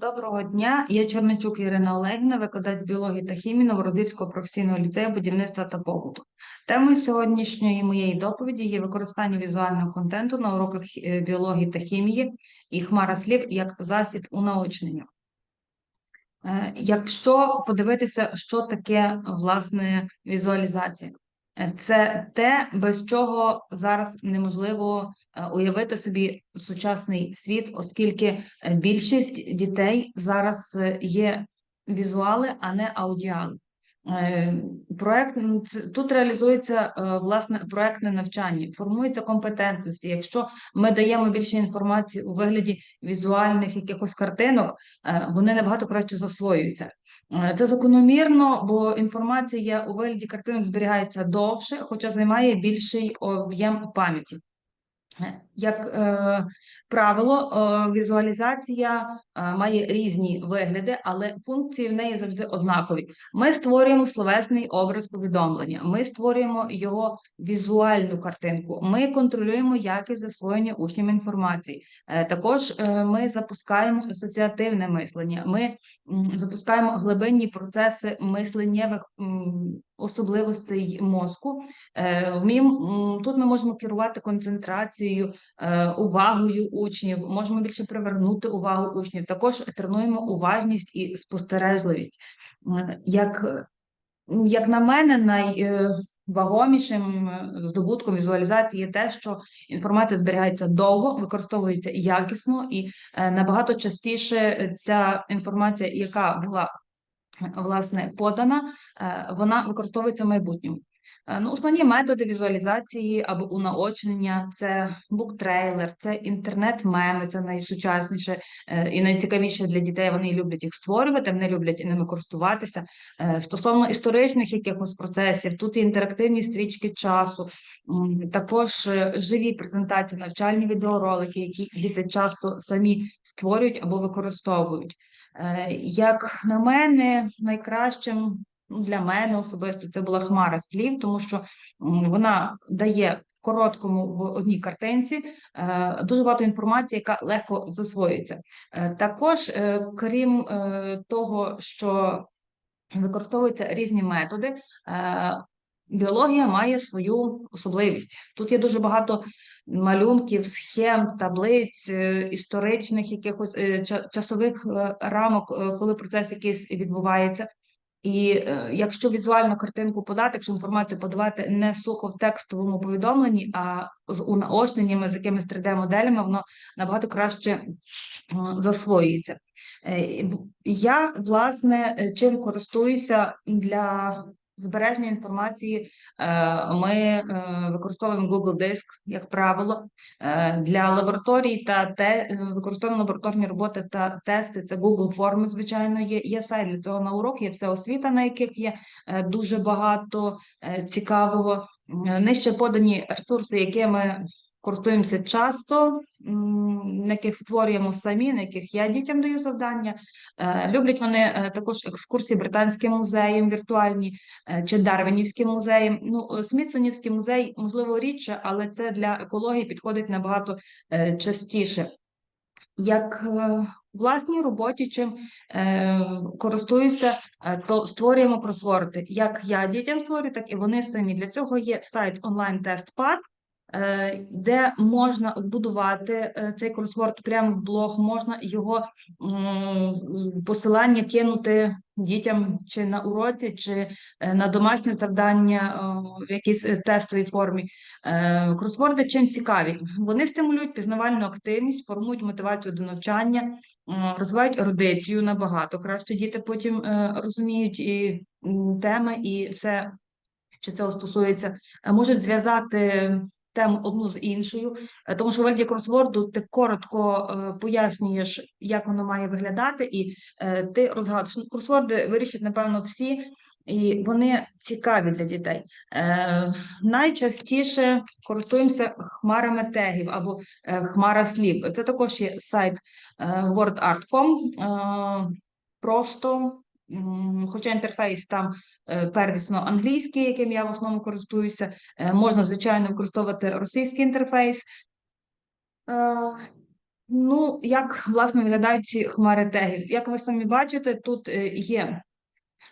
Доброго дня, я Черничук Ірина Олегівна, викладач біології та хімії Новородицького професійного ліцею будівництва та побуту. Темою сьогоднішньої моєї доповіді є використання візуального контенту на уроках е, біології та хімії і хмара слів як засіб унаочнення. Е, Якщо подивитися, що таке власне візуалізація, це те, без чого зараз неможливо е, уявити собі сучасний світ, оскільки е, більшість дітей зараз е, є візуали, а не аудіали. Проект тут реалізується власне проектне навчання, формуються компетентності. Якщо ми даємо більше інформації у вигляді візуальних якихось картинок, вони набагато краще засвоюються. Е, Це закономірно, бо інформація у вигляді картинок зберігається довше, хоча займає більший об'єм пам'яті. Як е, правило, е, візуалізація е, має різні вигляди, але функції в неї завжди однакові. Ми створюємо словесний образ повідомлення, ми створюємо його візуальну картинку, ми контролюємо якість засвоєння учням інформації. Е, також е, ми запускаємо асоціативне мислення, ми м, запускаємо глибинні процеси мисленнєвих м, особливостей мозку. Е, Тут ми можемо керувати концентрацією, е, увагою учнів, можемо більше привернути увагу учнів. Також тренуємо уважність і спостережливість. Як, е, як на мене, найвагомішим е, здобутком візуалізації є те, що інформація зберігається довго, використовується якісно і набагато частіше ця інформація, яка була власне подана, е, вона використовується в майбутньому. Е, Ну, основні методи візуалізації або унаочнення це буктрейлер, це інтернет-меми, це найсучасніше е, і найцікавіше для дітей. Вони люблять їх створювати, вони люблять ними користуватися. Е, Стосовно історичних якихось процесів, тут є інтерактивні стрічки часу, також живі презентації, навчальні відеоролики, які діти часто самі створюють або використовують. Як на мене, найкращим для мене особисто це була хмара слів, тому що вона дає в короткому в одній картинці е, дуже багато інформації, яка легко засвоюється. Е, Також, е, крім того, що використовуються різні методи. Біологія має свою особливість. Тут є дуже багато малюнків, схем, таблиць, історичних якихось часових рамок, коли процес якийсь відбувається. І е, якщо візуальну картинку подати, якщо інформацію подавати не сухо в текстовому повідомленні, а з унаочненнями, з якимись 3D-моделями, воно набагато краще е, засвоюється. Е, Я, власне, чим користуюся для збереження інформації, е, ми е, використовуємо Google Диск, як правило. Е, Для лабораторій та те використовуємо лабораторні роботи та тести. Це Google форми, звичайно, є. Є сайт для цього на урок, є все освіта, на яких є дуже багато цікавого. Нижче подані ресурси, якими користуємося часто, на яких створюємо самі, на яких я дітям даю завдання. Е, Люблять вони е, також екскурсії Британським музеєм віртуальні е, чи Дарвинівським музеєм. Ну, Смітсонівський музей, можливо, рідше, але це для екології підходить набагато частіше. Як власній роботі, чим е, користуюся, то створюємо кросворди. Як я дітям створюю, так і вони самі. Для цього є сайт онлайн-тест-пад, де можна вбудувати е, цей кросворд прямо в блог, можна його посилання кинути дітям чи на уроці, чи е, на домашнє завдання в якійсь е, тестовій формі. Е, Кросворди чим цікаві? Вони стимулюють пізнавальну активність, формують мотивацію до навчання, розвивають ерудицію набагато. Краще діти потім е, розуміють і теми, і все, що цього стосується, Е, можуть зв'язати. Тему одну з іншою, Е, тому що в вигляді кросворду ти коротко е, пояснюєш, як воно має виглядати, і е, ти розгадуєш. Ну, Кросворди вирішать, напевно, всі, і вони цікаві для дітей. Найчастіше користуємося хмарами тегів або хмара слів. Це також є сайт wordart.com. Просто, хоча інтерфейс там е, первісно англійський, яким я в основному користуюся, е, можна, звичайно, використовувати російський інтерфейс. Е, Ну, як власне виглядають ці хмари тегів? Як ви самі бачите, тут є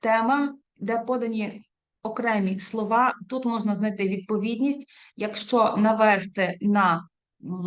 тема, де подані окремі слова. Тут можна знайти відповідність. Якщо навести на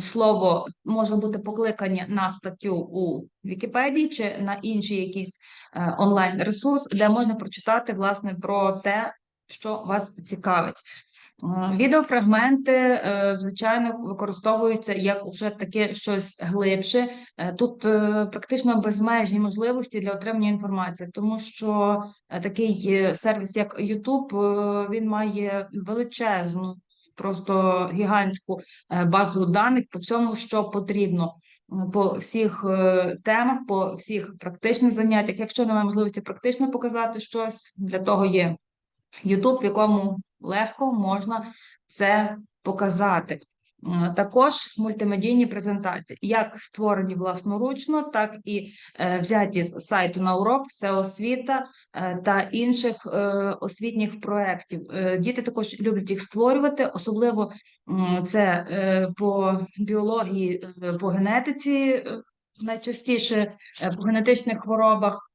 слово, може бути покликання на статтю у Вікіпедії чи на інший якийсь е, онлайн-ресурс, де можна прочитати власне про те, що вас цікавить. Е, Відеофрагменти, е, звичайно, використовуються як вже таке щось глибше. Е, Тут е, практично безмежні можливості для отримання інформації, тому що е, такий е, сервіс, як YouTube, е, він має величезну, просто гігантську е, базу даних по всьому, що потрібно. е, По всіх е, темах, по всіх практичних заняттях. Якщо немає можливості практично показати щось, для того є YouTube, в якому легко можна це показати. Е, Також мультимедійні презентації, як створені власноручно, так і е, взяті з сайту на урок, всеосвіта е, та інших освітніх проєктів. Діти також люблять їх створювати, особливо це по біології, по генетиці, найчастіше по генетичних хворобах.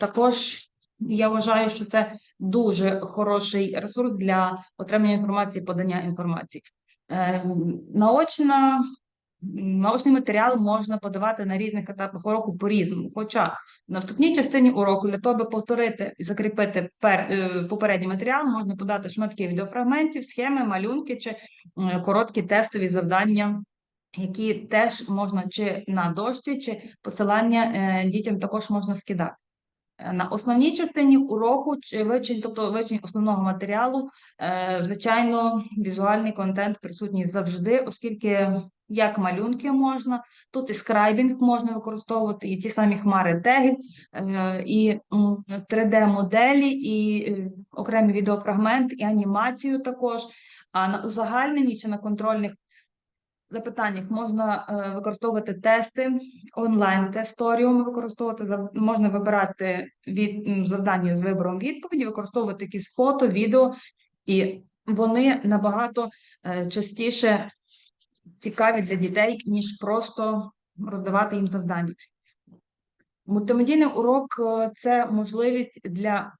Також я вважаю, що це дуже хороший ресурс для отримання інформації, подання інформації. Е, Наочна, наочний матеріал можна подавати на різних етапах уроку по-різному. Хоча на вступній частині уроку для того, аби повторити і закріпити е, попередній матеріал, можна подати шматки відеофрагментів, схеми, малюнки чи е, короткі тестові завдання. Які теж можна чи на дошці, чи посилання е, дітям також можна скидати. Е, На основній частині уроку вивчень, тобто вивчень основного матеріалу, е, звичайно, візуальний контент присутній завжди, оскільки як малюнки можна, тут і скрайбінг можна використовувати, і ті самі хмари тегів, е, і 3D-моделі, і окремі відеофрагменти, і анімацію також. А на узагальненні чи на контрольних запитаннях. Можна е, використовувати тести, онлайн-тесторіум використовувати, можна вибирати від завдання з вибором відповіді, використовувати якісь фото, відео, і вони набагато е, частіше цікаві для дітей, ніж просто роздавати їм завдання. Мультимедійний урок е, це можливість для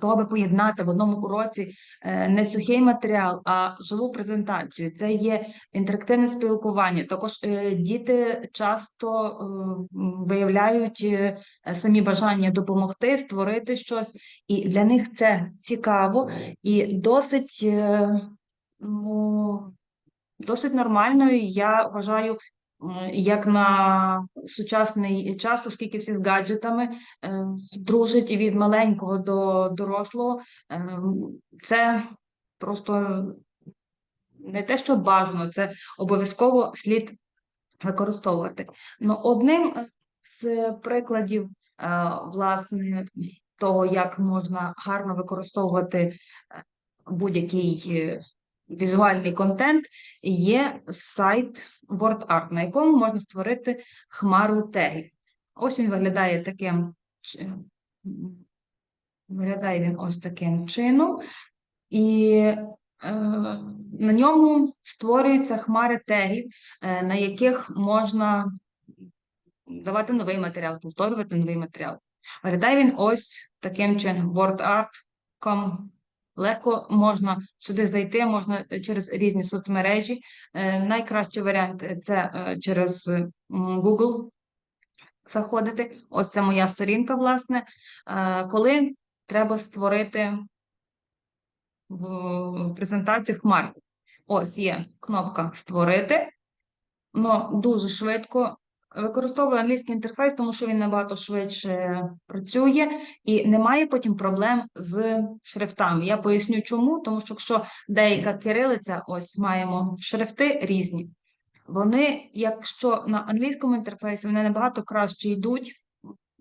того, аби поєднати в одному уроці е, не сухий матеріал, а живу презентацію. Це є інтерактивне спілкування. Також е, діти часто е, виявляють самі бажання допомогти, створити щось, і для них це цікаво і досить, ну, досить нормально. Я вважаю. М, Як на сучасний час, оскільки всі з гаджетами е, дружить від маленького до дорослого, е, це просто не те, що бажано, це обов'язково слід використовувати. Ну, одним е, з прикладів, е, власне, того, як можна гарно використовувати е, будь-який е, візуальний контент, є сайт WordArt, на якому можна створити хмару тегів. Ось він виглядає таким виглядає він ось таким чином, і е, на ньому створюються хмари тегів, е, на яких можна давати новий матеріал, повторювати новий матеріал. Виглядає він ось таким чином. WordArt.com. Легко можна сюди зайти, можна через різні соцмережі. Е, Найкращий варіант е, це е, через Google заходити. Ось це моя сторінка, власне. Е, Коли треба створити в презентацію хмарку. Ось є кнопка Створити. Ну, дуже швидко. Використовую англійський інтерфейс, тому що він набагато швидше працює і немає потім проблем з шрифтами. Я поясню чому, тому що якщо деяка кирилиця, ось маємо шрифти різні. Вони, якщо на англійському інтерфейсі, вони набагато краще йдуть,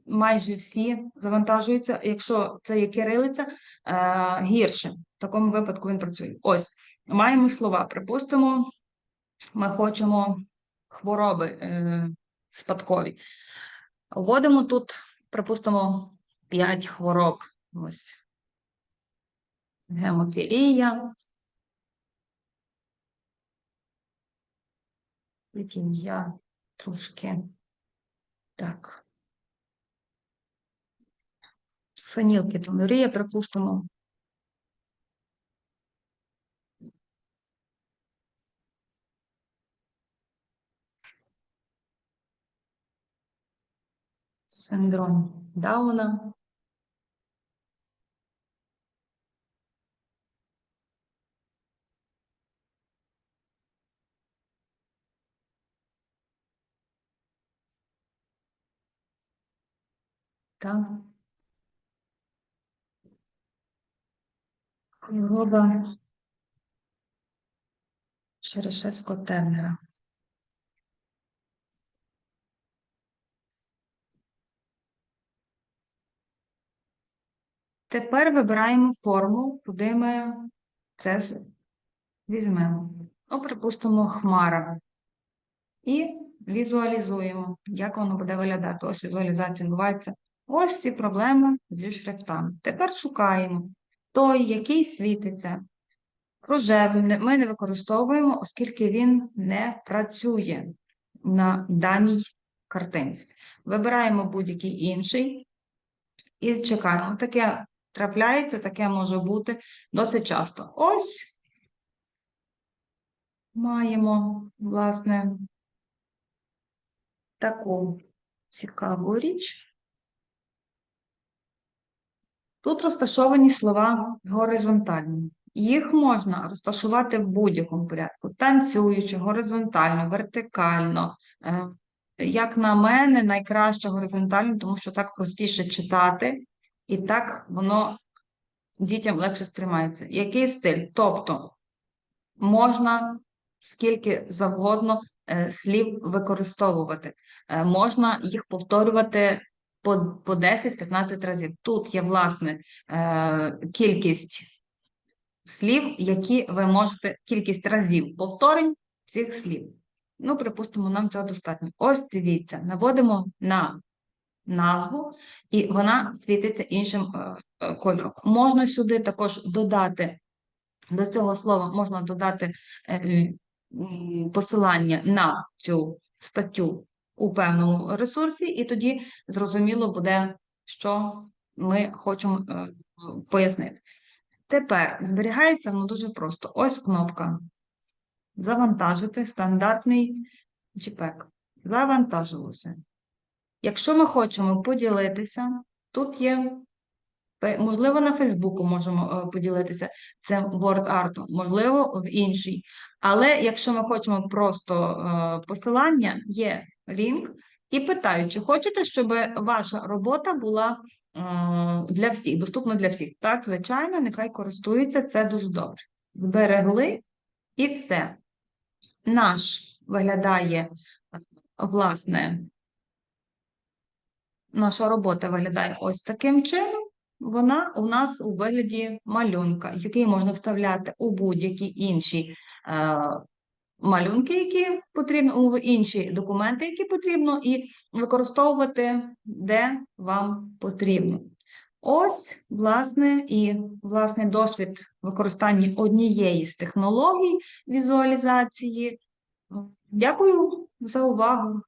майже всі завантажуються. Якщо це є кирилиця, е, гірше. В такому випадку він працює. Ось маємо слова. Припустимо, ми хочемо хвороби е, спадкові. Вводимо тут, припустимо, 5 хвороб. Ось. Гемофілія. який я трошки так. Фенілкетонурія, припустимо. Синдром Дауна. Хвороба Черешевського тернера. Тепер вибираємо форму, куди ми це візьмемо. Ну, припустимо, хмара. І візуалізуємо, як воно буде виглядати. Ось візуалізація відбувається. Ось ці проблеми зі шрифтами. Тепер шукаємо той, який світиться. Рожевий ми не використовуємо, оскільки він не працює на даній картинці. Вибираємо будь-який інший і чекаємо. Таке трапляється, таке може бути досить часто. Ось маємо, власне, таку цікаву річ. Тут розташовані слова горизонтальні. Їх можна розташувати в будь-якому порядку: танцюючи, горизонтально, вертикально. Е, Як на мене, найкраще горизонтально, тому що так простіше читати, і так воно дітям легше сприймається. Який стиль? Тобто можна скільки завгодно е, слів використовувати. Е, Можна їх повторювати по, по 10-15 разів. Тут є, власне, е, кількість слів, які ви можете, кількість разів повторень цих слів. Ну, припустимо, нам цього достатньо. Ось дивіться, наводимо на назву, і вона світиться іншим е, е, кольором. Можна сюди також додати, до цього слова можна додати е, посилання на цю статтю у певному ресурсі, і тоді зрозуміло буде, що ми хочемо пояснити. Тепер зберігається воно дуже просто. Ось кнопка. Завантажити стандартний JPEG. Завантажилося. Якщо ми хочемо поділитися, тут є, можливо, на Фейсбуку можемо е, поділитися цим WordArt, можливо, в іншій. Але якщо ми хочемо просто е, посилання, є лінк, і питають, чи хочете, щоб ваша робота була е, для всіх, доступна для всіх. Так, звичайно, нехай користуються, це дуже добре. Зберегли і все. Наш виглядає, власне, наша робота виглядає ось таким чином. Вона у нас у вигляді малюнка, який можна вставляти у будь-які інші е, малюнки, які потрібно, у інші документи, які потрібно, і використовувати де вам потрібно. Ось, власне, і власне досвід використання однієї з технологій візуалізації. Дякую за увагу.